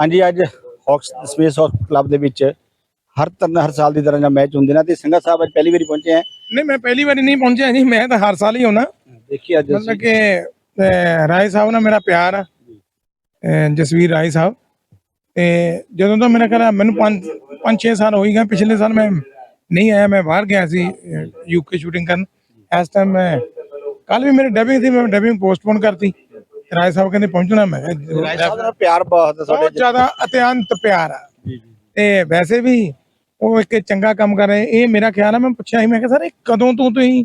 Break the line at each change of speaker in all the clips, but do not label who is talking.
ਹਾਂਜੀ ਅੱਜ ਹੌਕਸ space ਹਾਕ club ਦੇ ਵਿੱਚ ਹਰ ਤਰ੍ਹਾਂ ਹਰ ਸਾਲ ਦੀ ਤਰ੍ਹਾਂ ਦਾ ਮੈਚ ਹੁੰਦੇ ਨੇ। ਤੇ ਸਿੰਘਾ ਸਾਹਿਬ ਅੱਜ ਪਹਿਲੀ ਵਾਰੀ ਪਹੁੰਚੇ ਹੈ।
ਨਹੀਂ ਮੈਂ ਪਹਿਲੀ ਵਾਰੀ ਨਹੀਂ ਪਹੁੰਚਿਆ ਜੀ ਮੈਂ ਤਾਂ ਹਰ ਸਾਲ ਹੀ ਆਉਣਾ।
ਦੇਖੀ ਅੱਜ
ਮਤਲਬ ਕਿ ਰਾਏ ਸਾਹਿਬ ਨਾਲ ਮੇਰਾ ਪਿਆਰ ਆ। ਜਸਵੀਰ ਰਾਏ ਸਾਹਿਬ। ਤੇ ਜਦੋਂ ਤੋਂ ਮੇਰਾ ਖਿਆਲ ਆ ਮੈਨੂੰ 5 5 6 ਸਾਲ ਹੋ ਹੀ ਗਏ ਪਿਛਲੇ ਸਾਲ ਮੈਂ ਨਹੀਂ ਆਇਆ ਮੈਂ ਬਾਹਰ ਗਿਆ ਸੀ ਯੂਕੇ ਸ਼ੂਟਿੰਗ ਕਰਨ। ਇਸ ਟਾਈਮ ਮੈਂ ਕੱਲ ਵੀ ਮੇਰੇ ਡਬਿੰਗ ਸੀ ਮੈਂ ਡਬਿੰਗ ਪੋਸਟਪੋਨ ਕਰਤੀ। ਰਾਏ ਸਾਹਿਬ ਕਹਿੰਦੇ ਪਹੁੰਚਣਾ ਮੈਂ ਕਿਹਾ
ਰਾਏ ਸਾਹਿਬ ਦਾ ਪਿਆਰ ਬਹੁਤ
ਬਹੁਤ ਜ਼ਿਆਦਾ ਅਤਿਅੰਤ ਪਿਆਰ ਆ। ਤੇ ਵੈਸੇ ਵੀ ਉਹ ਇੱਕ ਚੰਗਾ ਕੰਮ ਕਰ ਰਹੇ। ਇਹ ਮੇਰਾ ਖਿਆਲ ਆ ਮੈਂ ਪੁੱਛਿਆ ਸੀ ਮੈਂ ਕਿਹਾ ਸਰ ਇਹ ਕਦੋਂ ਤੋਂ ਤੁਸੀਂ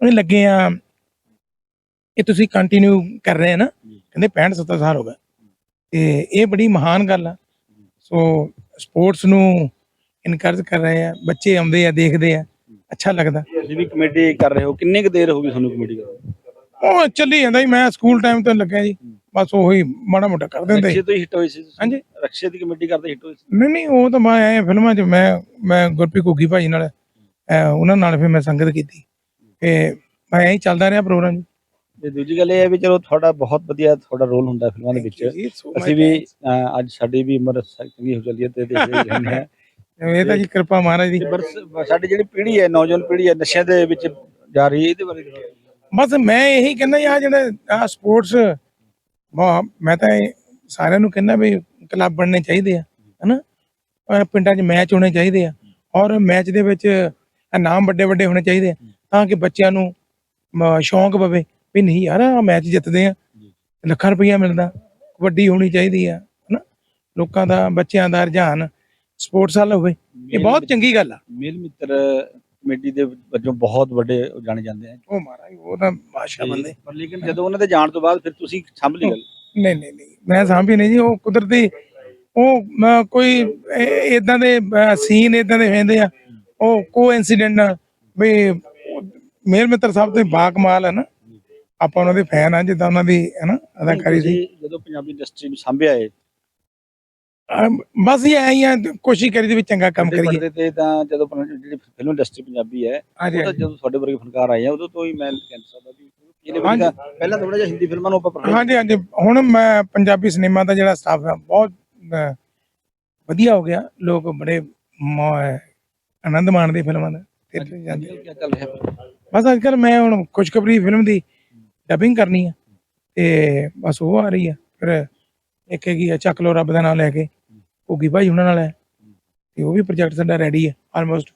ਇਹ ਲੱਗੇ ਆ? ਇਹ ਤੁਸੀਂ ਕੰਟੀਨਿਊ ਕਰ ਰਹੇ ਆ ਨਾ? ਕਹਿੰਦੇ 65 70 ਸਾਲ ਹੋ ਗਏ। ਤੇ ਇਹ ਬੜੀ ਮਹਾਨ ਗੱਲ ਆ। ਸੋ ਸਪੋਰਟਸ ਨੂੰ ਇਨਕਰੇਜ ਕਰ ਰਹੇ ਆ। ਬੱਚੇ ਆਉਂਦੇ ਆ ਦੇਖਦੇ ਆ। ਅੱਛਾ ਲੱਗਦਾ।
ਤੁਸੀਂ ਵੀ ਕਮੇਟੀ ਕਰ ਰਹੇ ਹੋ। ਕਿੰਨੀ ਕੁ ਦੇਰ ਹੋ ਗਈ ਤੁਹਾਨੂੰ ਕਮੇਟੀ ਕਰਦੇ
ਉਹ ਚੱਲੀ ਜਾਂਦਾ ਜੀ ਮੈਂ ਸਕੂਲ ਟਾਈਮ ਤੋਂ ਲੱਗਿਆ ਜੀ। ਬਸ ਉਹੀ ਮਾੜਾ ਮੋਟਾ ਕਰ ਦਿੰਦੇ
ਰਕਸ਼ੇ ਤੋਂ ਹੀ ਹਿੱਟ ਹੋਈ ਸੀ ਤੁਸੀਂ?
ਹਾਂਜੀ।
ਰਕਸ਼ੇ ਦੀ ਕਮੇਟੀ ਕਰਦੇ ਹਿੱਟ ਹੋਈ ਸੀ?
ਨਹੀਂ ਨਹੀਂ ਉਹ ਤਾਂ ਮੈਂ ਆਏ ਫਿਲਮਾਂ 'ਚ ਮੈਂ ਮੈਂ ਗੁਰਪ੍ਰੀਤ ਘੁੱਗੀ ਭਾਜੀ ਨਾਲ ਉਹਨਾਂ ਨਾਲ ਫਿਰ ਮੈਂ ਸੰਗਤ ਕੀਤੀ। ਤੇ ਮੈਂ ਐਂ ਹੀ ਚੱਲਦਾ ਰਿਹਾ ਪ੍ਰੋਗਰਾਮ ਜੀ
ਤੇ ਦੂਜੀ ਗੱਲ ਇਹ ਹੈ ਵੀ ਚਲੋ ਤੁਹਾਡਾ ਬਹੁਤ ਵਧੀਆ ਤੁਹਾਡਾ ਰੋਲ ਹੁੰਦਾ ਫਿਲਮਾਂ ਦੇ ਵਿੱਚ। ਅਸੀਂ ਵੀ ਅਹ, ਅੱਜ ਸਾਡੀ ਵੀ ਉਮਰ ਚੰਗੀ ਹੋ ਚੱਲੀ ਹੈ ਤੇ ਦੇਖਦੇ ਰਹਿੰਦੇ ਹਾਂ।
ਇਹ ਤਾਂ ਜੀ ਕਿਰਪਾ ਮਹਾਰਾਜ ਦੀ।
ਤੇ ਬਰਸ- ਸਾਡੀ ਜਿਹੜੀ ਪੀੜ੍ਹੀ ਹੈ ਨੌਜਵਾਨ ਪੀੜ੍ਹੀ ਹੈ ਨਸ਼ਿਆਂ ਦੇ ਵਿੱਚ ਜਾ ਰਹੀ ਹੈ ਇਹਦੇ ਬਾਰੇ।
ਬਸ ਮੈਂ ਇਹੀ ਕਹਿੰਦਾ ਆ ਜਿਹੜੇ ਆ ਸਪੋਰਟਸ ਮੈਂ ਤਾਂ ਸਾਰਿਆਂ ਨੂੰ ਕਹਿੰਦਾ ਵੀ ਕਲੱਬ ਬਣਨੇ ਚਾਹੀਦੇ ਆ ਹਨਾ? ਪਿੰਡਾਂ 'ਚ ਮੈਚ ਹੋਣੇ ਚਾਹੀਦੇ ਆ ਔਰ ਮੈਚ ਦੇ ਵਿੱਚ ਨਾਮ ਵੱਡੇ ਵੱਡੇ ਹੋਣੇ ਚਾਹੀਦੇ ਆ ਤਾਂ ਕਿ ਬੱਚਿਆਂ ਨੂੰ ਸ਼ੌਂਕ ਪਵੇ ਵੀ ਨਹੀਂ ਯਾਰ ਆ ਮੈਚ ਜਿੱਤਦੇ ਆ ਲੱਖਾਂ ਰੁਪਈਆ ਮਿਲਦਾ ਕਬੱਡੀ ਹੋਣੀ ਚਾਹੀਦੀ ਆ ਹਨਾ? ਲੋਕਾਂ ਦਾ ਬੱਚਿਆਂ ਦਾ ਰੁਝਾਨ ਸਪੋਰਟਸ ਵੱਲ ਹੋਵੇ ਇਹ ਬਹੁਤ ਚੰਗੀ ਗੱਲ ਆ।
ਮੇਲ ਮਿੱਤਰ ਕਮੇਟੀ ਦੇ ਵਜੋਂ ਬਹੁਤ ਵੱਡੇ ਜਾਣੇ ਜਾਂਦੇ ਆ।
ਉਹ ਮਹਾਰਾਜ ਉਹ ਤਾਂ ਬਾਦਸ਼ਾਹ ਬੰਦੇ।
ਪਰ ਲੇਕਿਨ ਜਦੋਂ ਉਹਨਾਂ ਦੇ ਜਾਣ ਤੋਂ ਬਾਅਦ ਫਿਰ ਤੁਸੀਂ ਸੰਭ ਲਈ ਗੱਲ?
ਨਹੀਂ ਨਹੀਂ ਨਹੀਂ। ਮੈਂ ਸਾਂਭੀ ਨਹੀਂ ਜੀ ਉਹ ਕੁਦਰਤੀ ਉਹ ਮ- ਕੋਈ ਇਦਾਂ ਦੇ ਸੀਨ ਇਦਾਂ ਦੇ ਹੁੰਦੇ ਆ। ਉਹ ਕੋ ਇਨਸੀਡੈਂਟ ਵੀ ਮੇਰ ਮਿੱਤਰ ਸਾਹਿਬ ਤੇ ਬਾ ਕਮਾਲ ਹੈ ਨਾ। ਆਪਾਂ ਉਹਨਾਂ ਦੇ ਫੈਨ ਆ ਜਿੱਦਾਂ ਉਹਨਾਂ ਦੀ ਹੈ ਨਾ ਅਦਾਕਾਰੀ ਸੀ।
ਜਦੋਂ ਪੰਜਾਬੀ ਇੰਡਸਟਰੀ ਨੂੰ ਸੰਭਿਆ
ਅਮ ਬਸ ਇਹ ਐਂ ਹੀ ਆ ਕੋਸ਼ਿਸ਼ ਕਰੀ ਦੇ ਵੀ ਚੰਗਾ ਕੰਮ
ਪੜ੍ਹਦੇ
ਕਰੀਏ।
ਤੇ ਤਾਂ ਜਦੋਂ ਆਪਣਾ ਜਿਹੜੀ ਫਿਲਮ ਇੰਡਸਟਰੀ ਪੰਜਾਬੀ ਹੈ
ਹਾਂਜੀ
ਉਹ ਤਾਂ ਜਦੋਂ ਤੁਹਾਡੇ ਵਰਗੇ ਫਨਕਾਰ ਆਏ ਆ ਉਦੋਂ ਤੋਂ ਹੀ ਮੈਂ ਕਹਿ ਸਕਦਾ ਵੀ ਇਹਨੇ ਵੀ ਤਾਂ ਪਹਿਲਾਂ ਥੋੜਾ ਜਿਹਾ ਹਿੰਦੀ ਫਿਲਮਾਂ ਨੂੰ ਆਪਾਂ ਪੜ੍ਹਦੇ
ਹਾਂਜੀ ਹਾਂਜੀ। ਹੁਣ ਮੈਂ ਪੰਜਾਬੀ ਸਿਨੇਮਾ ਦਾ ਜਿਹੜਾ ਸਟਾਫ ਹੈ ਬਹੁਤ ਅਹ, ਵਧੀਆ ਹੋ ਗਿਆ। ਲੋਕ ਬੜੇ ਮ- ਆਨੰਦ ਮਾਣਦੇ ਫਿਲਮਾਂ ਦਾ theatre 'ਚ ਜਾਂਦੇ।
ਕੀ ਚੱਲ ਰਿਹਾ ਫਿਰ?
ਬਸ ਅੱਜ ਕੱਲ ਮੈਂ ਹੁਣ ਖੁਸ਼ਖਬਰੀ ਫਿਲਮ ਦੀ ਡਬਿੰਗ ਕਰਨੀ ਆ ਤੇ ਬਸ ਉਹ ਆ ਰਹੀ ਆ। ਫਿਰ ਇੱਕ ਹੈਗੀ ਆ ਚੱਕ ਲੋ ਰੱਬ ਦਾ ਨਾਮ ਲੈ ਕੇ। ਭੁੱਗੀ ਭਾਈ ਉਹਨਾਂ ਨਾਲ ਹੈ? ਤੇ ਉਹ ਵੀ ਪ੍ਰੋਜੈਕਟ ਸਾਡਾ ਰੈਡੀ ਹੈ ਆਲਮੋਸਟ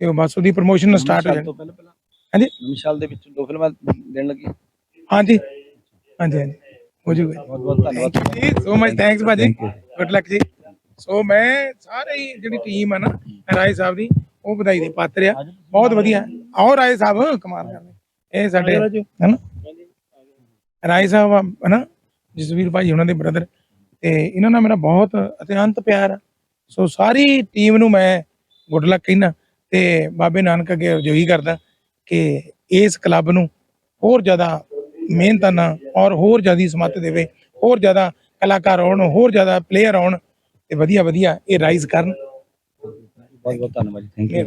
ਤੇ ਉਹ ਬਸ ਉਹਦੀ ਪ੍ਰੋਮੋਸ਼ਨ ਸਟਾਰਟ ਹੋ ਜਾਣੀ। ਹਾਂਜੀ?
ਨਵੀਂ ਸਾਲ ਦੇ ਵਿੱਚ ਦੋ ਫਿਲਮਾਂ ਦੇਣ ਲੱਗੀ।
ਹਾਂਜੀ। ਹਾਂਜੀ ਹਾਂਜੀ। ਹੋ ਜੂਗਾ।
ਬਹੁਤ ਬਹੁਤ ਧੰਨਵਾਦ।
ਜੀ ਸੋ ਮਚ ਥੈਂਕਸ ਭਾਜੀ। ਗੁੱਡ ਲੱਕ ਜੀ। ਸੋ ਮੈਂ ਸਾਰੇ ਹੀ ਜਿਹੜੀ ਟੀਮ ਆ ਨਾ ਰਾਏ ਸਾਹਿਬ ਦੀ ਉਹ ਵਧਾਈ ਦੇ ਪਾਤਰ ਆ। ਬਹੁਤ ਵਧੀਆ। ਆਓ ਰਾਏ ਸਾਹਿਬ ਕਮਾਲ ਕਰਦੇ ਇਹ ਸਾਡੇ ਹਨਾ? ਰਾਏ ਸਾਹਿਬ ਹਨਾ? ਜਸਵੀਰ ਭਾਈ ਉਹਨਾਂ ਦੇ ਬ੍ਰਦਰ ਤੇ ਇਹਨਾਂ ਨਾਲ ਮੇਰਾ ਬਹੁਤ ਅਤਿਅੰਤ ਪਿਆਰ ਆ। ਸੋ ਸਾਰੀ ਟੀਮ ਨੂੰ ਮੈਂ ਗੁੱਡ ਲੱਕ ਕਹਿਣਾ ਤੇ ਬਾਬੇ ਨਾਨਕ ਅੱਗੇ ਅਰਜ਼ੋਈ ਕਰਦਾ ਕਿ ਇਸ ਕਲੱਬ ਨੂੰ ਹੋਰ ਜ਼ਿਆਦਾ ਮਿਹਨਤਾਂ ਨਾਲ ਔਰ ਹੋਰ ਜ਼ਿਆਦਾ ਸਮੱਤ ਦੇਵੇ ਹੋਰ ਜ਼ਿਆਦਾ ਕਲਾਕਾਰ ਆਉਣ ਹੋਰ ਜ਼ਿਆਦਾ ਪਲੇਅਰ ਆਉਣ ਤੇ ਵਧੀਆ ਵਧੀਆ ਇਹ ਰਾਈਜ਼ ਕਰਨ।
ਬਹੁਤ ਬਹੁਤ ਧੰਨਵਾਦ ਥੈਂਕ ਯੂ